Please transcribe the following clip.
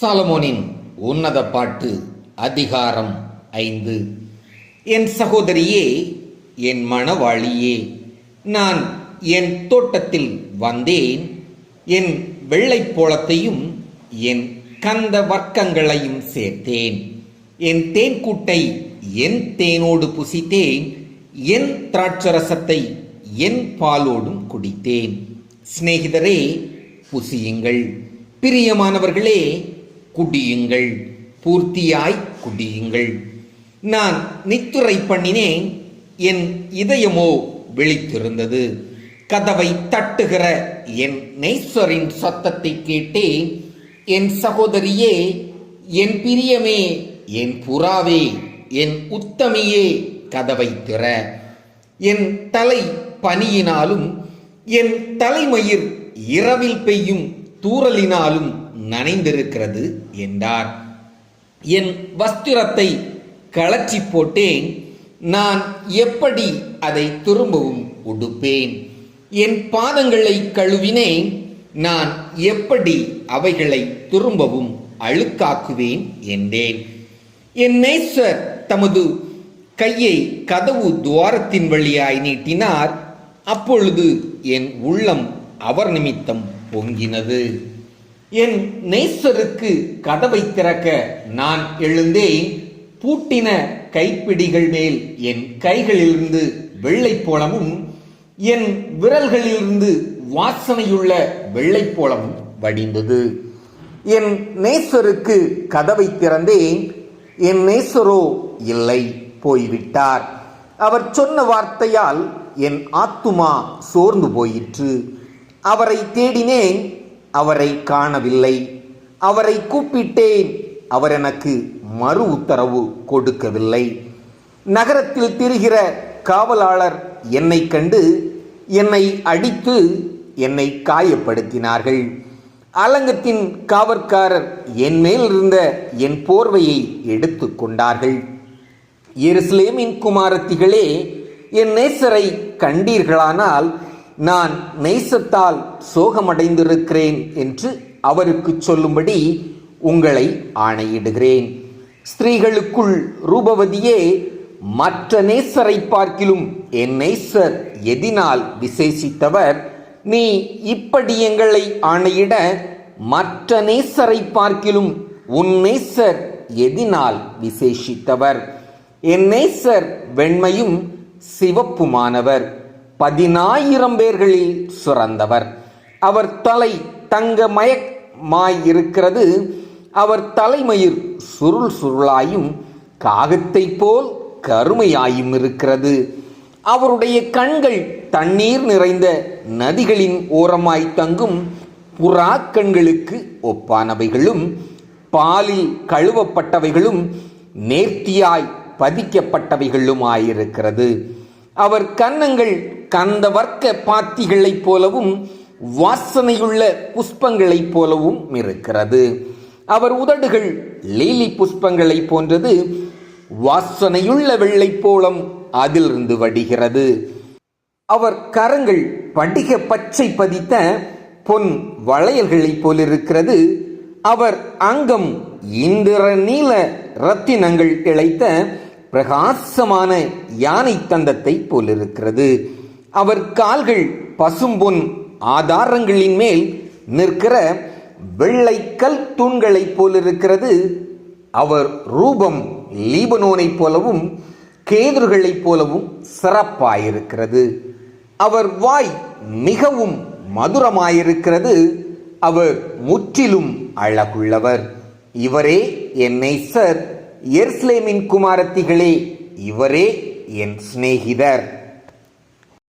சாலமோனின் உன்னத பாட்டு அதிகாரம் ஐந்து. என் சகோதரியே என் மணவாளியே நான் என் தோட்டத்தில் வந்தேன். என் வெள்ளைப்போளத்தையும் என் கந்த வர்க்கங்களையும் சேர்த்தேன். என் தேன்கூட்டை என் தேனோடு புசித்தேன். என் திராட்சரசத்தை என் பாலோடும் குடித்தேன். சிநேகிதரே புசியுங்கள். பிரியமானவர்களே குடியுங்கள். பூர்த்தியாய் குடியுங்கள். நான் நித்துரை பண்ணினேன். என் இதயமோ விழித்திருந்தது. கதவை தட்டுகிற என் நெய்ஸ்வரின் சத்தத்தை கேட்டேன். என் சகோதரியே என் பிரியமே என் புறாவே என் உத்தமியே கதவை திற. என் தலை பனியினாலும் என் தலைமயிர் இரவில் பெய்யும் தூறலினாலும் நனைந்திருக்கிறது என்றார். என் வஸ்திரத்தை கழற்றி போட்டேன். நான் எப்படி அதை திரும்பவும் உடுப்பேன்? என் பாதங்களை கழுவினேன். நான் எப்படி அவைகளை திரும்பவும் அழுக்காக்குவேன் என்றேன். என் நேசர் தமது கையை கதவு துவாரத்தின் வழியாய் நீட்டினார். அப்பொழுது என் உள்ளம் அவர் நிமித்தம் பொங்கினது. என் நேசருக்கு கதவை திறக்க நான் எழுந்தேன். பூட்டின கைப்பிடிகள் மேல் என் கைகளிலிருந்து வெள்ளை போலவும் என் விரல்களிலிருந்து வாசனையுள்ள வெள்ளைப்போளமும் வடிந்தது. என் நேசருக்கு கதவை திறந்தேன். என் நேசரோ இல்லை போய்விட்டார். அவர் சொன்ன வார்த்தையால் என் ஆத்துமா சோர்ந்து போயிற்று. அவரை தேடினேன். அவரை காணவில்லை. அவரை கூப்பிட்டேன். அவர் எனக்கு மறு உத்தரவு கொடுக்கவில்லை. நகரத்தில் திரிகிற காவலாளர் என்னை கண்டு என்னை அடித்து என்னை காயப்படுத்தினார்கள். அலங்கத்தின் காவற்காரர் என் மேல் இருந்த என் போர்வையை எடுத்து கொண்டார்கள். எருசலேமின் குமாரத்திகளே என் நேசரை கண்டீர்களானால் நான் நேசத்தால் சோகமடைந்திருக்கிறேன் என்று அவருக்கு சொல்லும்படி உங்களை ஆணையிடுகிறேன். ஸ்திரீகளுக்குள் ரூபவதியே மற்ற நேசரை பார்க்கிலும் என் நேசர் எதினால் விசேஷித்தவர். நீ இப்படி எங்களை ஆணையிட மற்ற நேசரை பார்க்கிலும் உன் நேசர் எதினால் விசேஷித்தவர். என் நேசர் வெண்மையும் சிவப்புமானவர். பதினாயிரம் பேர்களில் சிறந்தவர். அவர் தலை தங்க மயமாயிருக்கிறது அவர் தலைமயிர் சுருள் சுருளாயும் காகத்தைப் போல் கருமையாயும் இருக்கிறது. அவருடைய கண்கள் தண்ணீர் நிறைந்த நதிகளின் ஓரமாய் தங்கும் புறா கண்களுக்கு ஒப்பானவைகளும் பாலில் கழுவப்பட்டவைகளும் நேர்த்தியாய் பதிக்கப்பட்டவைகளுமாயிருக்கிறது. அவர் கன்னங்கள் கந்த வர்க்க பாத்திகளைப் போலவும் வாசனையுள்ள புஷ்பங்களைப் போலவும் இருக்கிறது. அவர் உதடுகள் லீலி புஷ்பங்களைப் போன்றது. வாசனையுள்ள வெள்ளைப்போளம் அதிலிருந்து வடிகிறது. அவர் கரங்கள் படிக பச்சை பதித்த பொன் வளையல்களைப் போலிருக்கிறது. அவர் அங்கம் இந்திர நீல ரத்தினங்கள் இழைத்த பிரகாசமான யானை தந்தத்தை போலிருக்கிறது. அவர் கால்கள் பசும்பொன் ஆதாரங்களின் மேல் நிற்கிற வெள்ளைக்கல் தூண்களைப் போலிருக்கிறது. அவர் ரூபம் லீபனோனைப் போலவும் கேதுர்களைப் போலவும் சிறப்பாயிருக்கிறது. அவர் வாய் மிகவும் மதுரமாயிருக்கிறது. அவர் முற்றிலும் அழகுள்ளவர். இவரே என் சர் எர்ஸ்லேமின் குமாரத்திகளே இவரே என் சிநேகிதர்.